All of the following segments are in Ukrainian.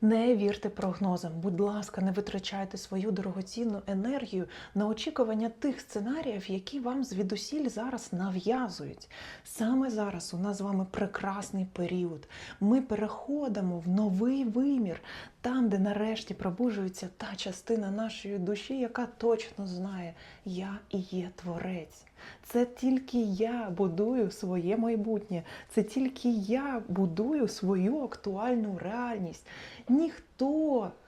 Не вірте прогнозам, будь ласка, не витрачайте свою дорогоцінну енергію на очікування тих сценаріїв, які вам звідусіль зараз нав'язують. Саме зараз у нас з вами прекрасний період. Ми переходимо в новий вимір, там, де нарешті пробуджується та частина нашої душі, яка точно знає, я і є творець. Це тільки я будую своє майбутнє, це тільки я будую свою актуальну реальність. Ніхто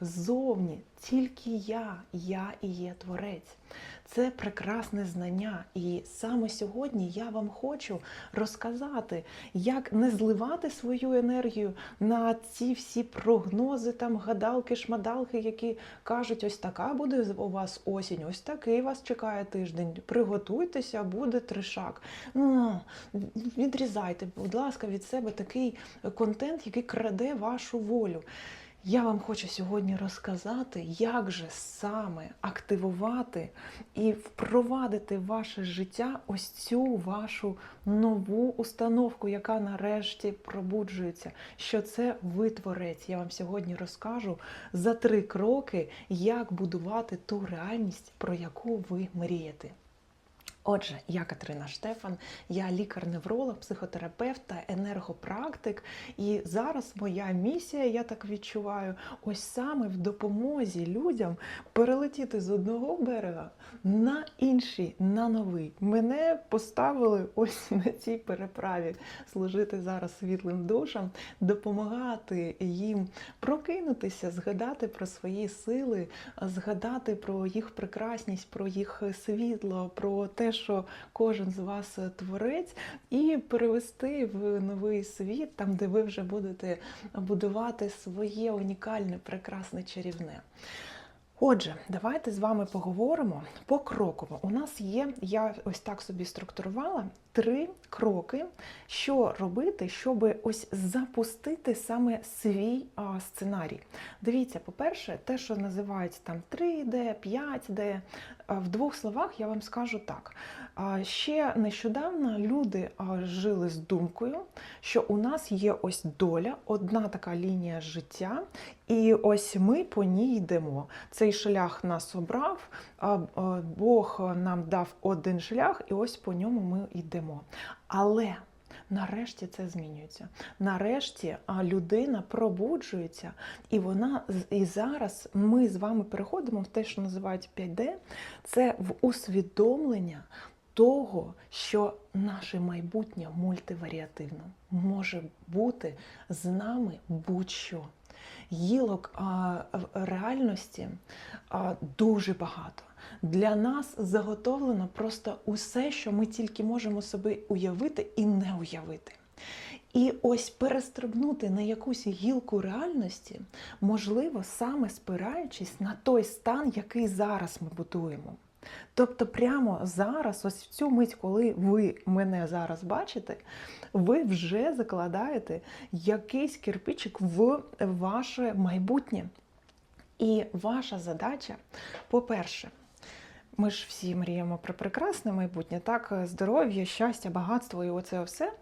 ззовні, тільки я, я і є творець. Це прекрасне знання. І саме сьогодні я вам хочу розказати, як не зливати свою енергію на ці всі прогнози, там гадалки, шмадалки, які кажуть, ось така буде у вас осінь, ось такий вас чекає тиждень. Приготуйтеся, буде тришак. Ну, відрізайте, будь ласка, від себе такий контент, який краде вашу волю. Я вам хочу сьогодні розказати, як же саме активувати і впровадити в ваше життя ось цю вашу нову установку, яка нарешті пробуджується. Що це ви творець. Я вам сьогодні розкажу за три кроки, як будувати ту реальність, про яку ви мрієте. Отже, я Катерина Штефан, я лікар-невролог, психотерапевт та енергопрактик. І зараз моя місія, я так відчуваю, ось саме в допомозі людям перелетіти з одного берега на інший, на новий. Мене поставили ось на цій переправі служити зараз світлим душам, допомагати їм прокинутися, згадати про свої сили, згадати про їх прекрасність, про їх світло, про те, що кожен з вас творець, і перевести в новий світ, там, де ви вже будете будувати своє унікальне, прекрасне чарівне. Отже, давайте з вами поговоримо по кроково. У нас є, я ось так собі структурувала три кроки, що робити, щоб ось запустити саме свій а, сценарій. Дивіться, по-перше, те, що називають там 3D, 5D, в двох словах я вам скажу так. Ще нещодавно люди жили з думкою, що у нас є ось доля, одна така лінія життя, і ось ми по ній йдемо. Цей шлях нас обрав, Бог нам дав один шлях, і ось по ньому ми йдемо. Але Нарешті це змінюється. Нарешті людина пробуджується, і вона і зараз ми з вами переходимо в те, що називають 5D, це в усвідомлення того, що наше майбутнє мультиваріативно може бути з нами будь-що. Гілок а, реальності а, дуже багато. Для нас заготовлено просто усе, що ми тільки можемо собі уявити і не уявити. І ось перестрибнути на якусь гілку реальності можливо саме спираючись на той стан, який зараз ми будуємо. Тобто, прямо зараз, ось в цю мить, коли ви мене зараз бачите, ви вже закладаєте якийсь кирпичик в ваше майбутнє. І ваша задача, по-перше, ми ж всі мріємо про прекрасне майбутнє, так, здоров'я, щастя, багатство і оце все.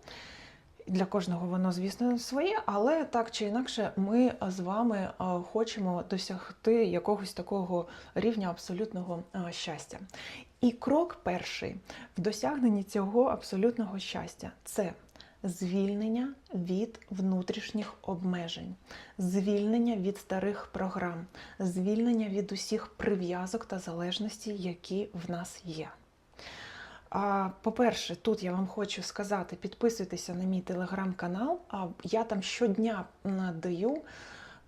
Для кожного воно, звісно, своє, але так чи інакше, ми з вами хочемо досягти якогось такого рівня абсолютного щастя. І крок перший в досягненні цього абсолютного щастя це звільнення від внутрішніх обмежень, звільнення від старих програм, звільнення від усіх прив'язок та залежностей, які в нас є. По-перше, тут я вам хочу сказати, підписуйтеся на мій телеграм-канал, я там щодня надаю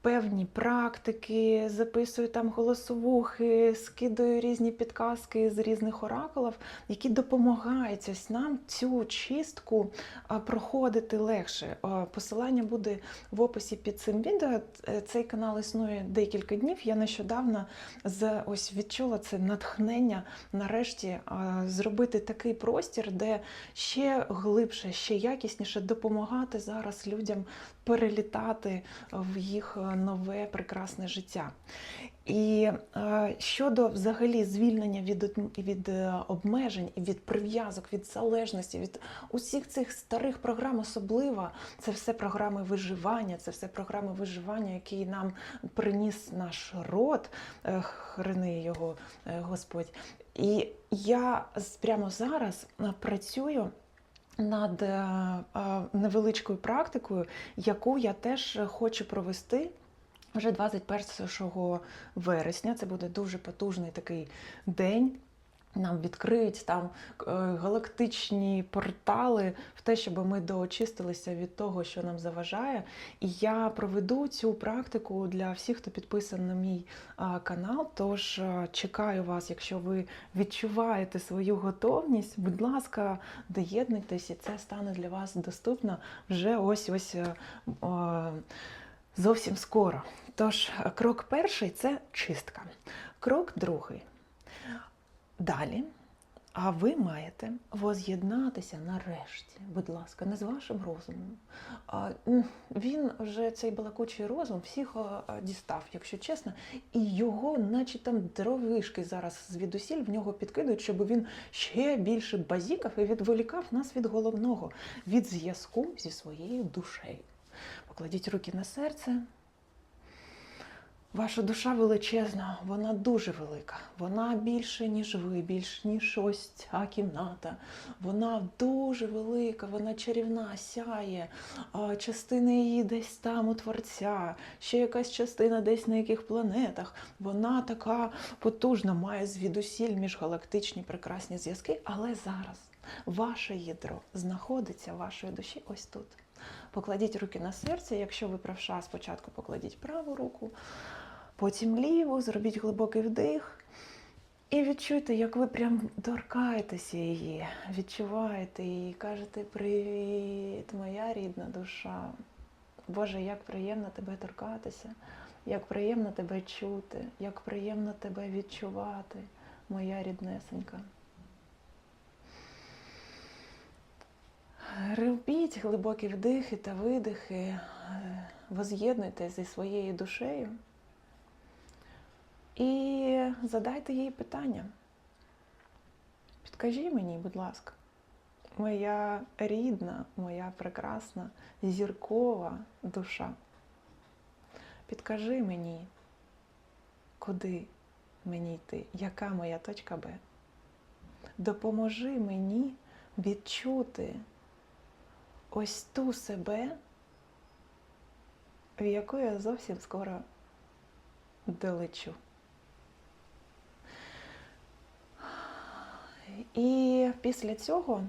певні практики, записую там голосовухи, скидаю різні підказки з різних оракулів, які допомагають ось нам цю чистку проходити легше. Посилання буде в описі під цим відео. Е, цей канал існує декілька днів. Я нещодавно з ось відчула це натхнення нарешті зробити такий простір, де ще глибше, ще якісніше допомагати зараз людям перелітати в їх е, нове прекрасне життя. І е, щодо взагалі звільнення від, від е, обмежень, від прив'язок, від залежності, від усіх цих старих програм, особливо це все програми виживання, це все програми виживання, які нам приніс наш род, е, храни його Господь. І я прямо зараз працюю над невеличкою практикою, яку я теж хочу провести. Вже 21 вересня це буде дуже потужний такий день. Нам відкриють там е, галактичні портали в те, щоб ми доочистилися від того, що нам заважає. І я проведу цю практику для всіх, хто підписаний на мій канал. Тож чекаю вас, якщо ви відчуваєте свою готовність, будь ласка, доєднуйтесь, і це стане для вас доступно вже ось ось. е, е, Зовсім скоро. Тож, е, крок перший це чистка. Крок другий. Далі. А ви маєте воз'єднатися нарешті, будь ласка, не з вашим розумом. Він вже цей балакучий розум всіх а, дістав, якщо чесно, і його, наче там дровишки зараз звідусіль в нього підкидують, щоб він ще більше базікав і відволікав нас від головного, від зв'язку зі своєю душею. Покладіть руки на серце. Ваша душа величезна, вона дуже велика. Вона більше, ніж ви, більш ніж ось ця кімната. Вона дуже велика, вона чарівна, сяє. Частина її десь там у творця, ще якась частина десь на яких планетах. Вона така потужна, має звідусіль міжгалактичні прекрасні зв'язки, але зараз ваше ядро знаходиться в вашої душі ось тут. Покладіть руки на серце. Якщо ви правша, спочатку покладіть праву руку, потім ліву, зробіть глибокий вдих. І відчуйте, як ви прям торкаєтеся її, відчуваєте її, кажете привіт, моя рідна душа. Боже, як приємно тебе торкатися, як приємно тебе чути, як приємно тебе відчувати, моя ріднесенька. Робіть глибокі вдихи та видихи, е, воз'єднуйтесь зі своєю душею і задайте їй питання. Підкажи мені, будь ласка, моя рідна, моя прекрасна, зіркова душа. Підкажи мені, куди мені йти, яка моя точка Б. Допоможи мені відчути ось ту себе, в яку я зовсім скоро долечу. І після цього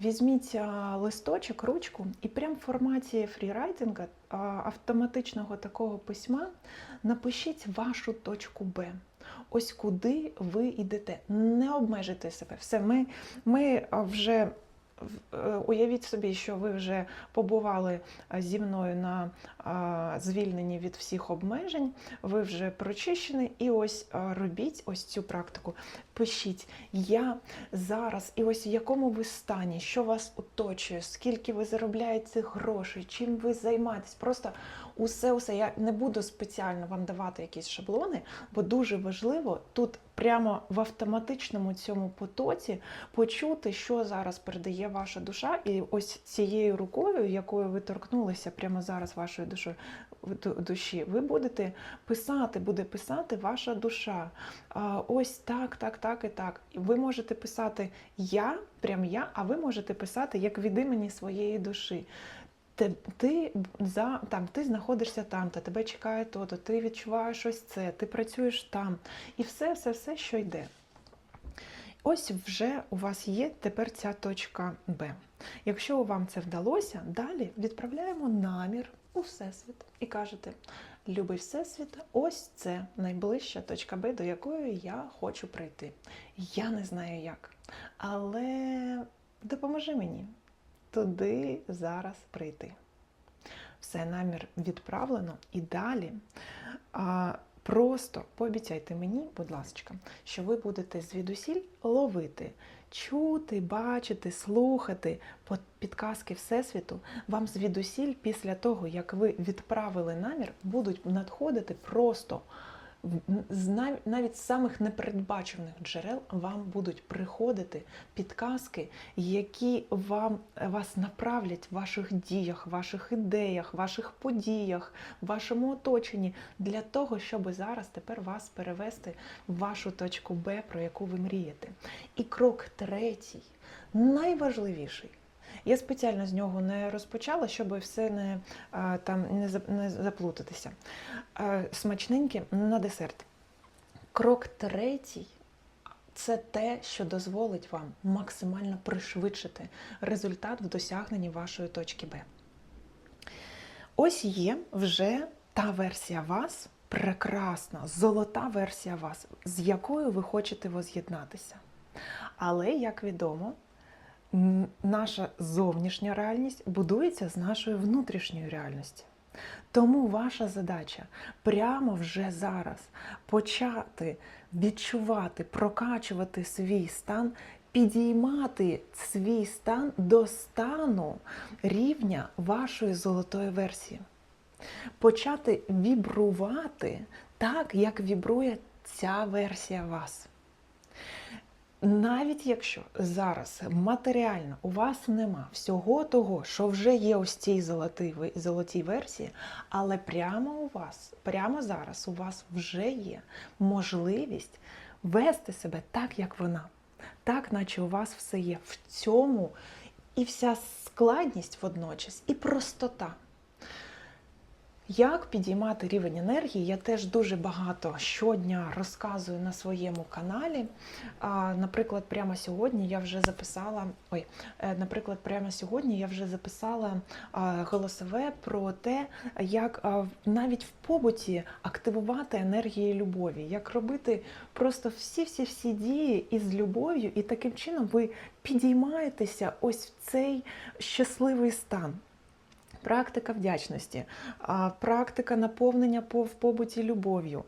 візьміть листочок, ручку, і прямо в форматі фрірайтинга, автоматичного такого письма, напишіть вашу точку Б. Ось куди ви йдете. Не обмежуйте себе. Все, ми, ми вже. Е, Уявіть собі, що ви вже побували зі мною на звільненні від всіх обмежень, ви вже прочищені, і ось робіть ось цю практику. Пишіть, я зараз, і ось в якому ви стані, що вас оточує, скільки ви заробляєте грошей, чим ви займаєтесь. Просто усе, усе. Я не буду спеціально вам давати якісь шаблони, бо дуже важливо тут прямо в автоматичному цьому потоці почути, що зараз передає ваша душа, і ось цією рукою, якою ви торкнулися прямо зараз вашою душою душі, ви будете писати, буде писати ваша душа. Ось так, так, так і так. Ви можете писати я, прям я, а ви можете писати як від імені своєї душі. Ти, ти за там, ти знаходишся там, та тебе чекає то-то, ти відчуваєш ось це, ти працюєш там. І все, все, все, що йде. Ось вже у вас є тепер ця точка Б. Якщо вам це вдалося, далі відправляємо намір у Всесвіт і кажете: Любий Всесвіт, ось це найближча точка Б, до якої я хочу прийти. Я не знаю як, але допоможи мені туди зараз прийти. Все, намір відправлено і далі. Просто пообіцяйте мені, будь ласка, що ви будете звідусіль ловити, чути, бачити, слухати підказки Всесвіту. Вам звідусіль після того, як ви відправили намір, будуть надходити просто навіть з самих непередбачених джерел вам будуть приходити підказки, які вам вас направлять в ваших діях, ваших ідеях, ваших подіях, вашому оточенні для того, щоб зараз тепер вас перевести в вашу точку Б, про яку ви мрієте. І крок третій, найважливіший. Я спеціально з нього не розпочала, щоб все не, там, не, заплутатися. Смачненьке на десерт. Крок третій це те, що дозволить вам максимально пришвидшити результат в досягненні вашої точки Б. Ось є вже та версія вас, прекрасна, золота версія вас, з якою ви хочете воз'єднатися. Але, як відомо, наша зовнішня реальність будується з нашої внутрішньої реальності. Тому ваша задача прямо вже зараз почати відчувати, прокачувати свій стан, підіймати свій стан до стану рівня вашої золотої версії. Почати вібрувати так, як вібрує ця версія вас. Навіть якщо зараз матеріально у вас нема всього того, що вже є ось цій золотій, версії, але прямо у вас, прямо зараз у вас вже є можливість вести себе так, як вона, так, наче у вас все є в цьому і вся складність водночас, і простота. Як підіймати рівень енергії, я теж дуже багато щодня розказую на своєму каналі. Наприклад, прямо сьогодні я вже записала. Ой, е, наприклад, прямо сьогодні я вже записала голосове про те, як навіть в побуті активувати енергії любові, як робити просто всі-всі-всі дії із любов'ю, і таким чином ви підіймаєтеся ось в цей щасливий стан. Практика вдячності, практика наповнення в побуті любов'ю.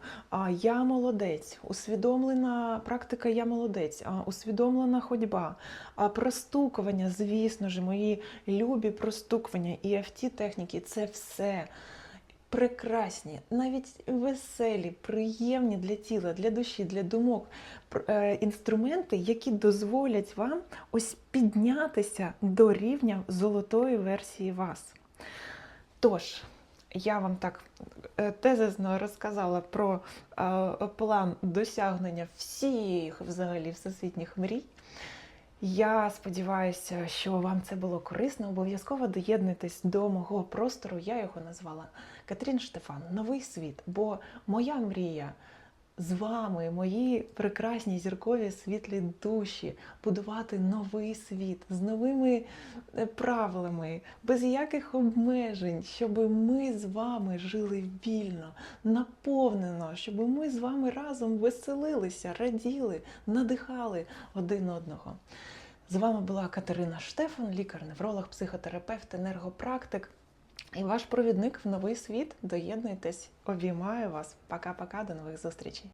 Я молодець, усвідомлена практика Я молодець, усвідомлена ходьба, простукування, звісно ж, мої любі простукування і FT техніки це все прекрасні, навіть веселі, приємні для тіла, для душі, для думок е, інструменти, які дозволять вам ось піднятися до рівня золотої версії вас. Тож, я вам так е, тезисно розказала про е, план досягнення всіх взагалі всесвітніх мрій. Я сподіваюся, що вам це було корисно. Обов'язково доєднуйтесь до мого простору. Я його назвала Катрін Штефан Новий світ. Бо моя мрія з вами, мої прекрасні зіркові світлі душі, будувати новий світ з новими е, правилами, без яких обмежень, щоб ми з вами жили вільно, наповнено, щоб ми з вами разом веселилися, раділи, надихали один одного. З вами була Катерина Штефан, лікар-невролог, психотерапевт, енергопрактик. І ваш провідник в новий світ. Доєднуйтесь, обіймаю вас. Пока-пока, до нових зустрічей.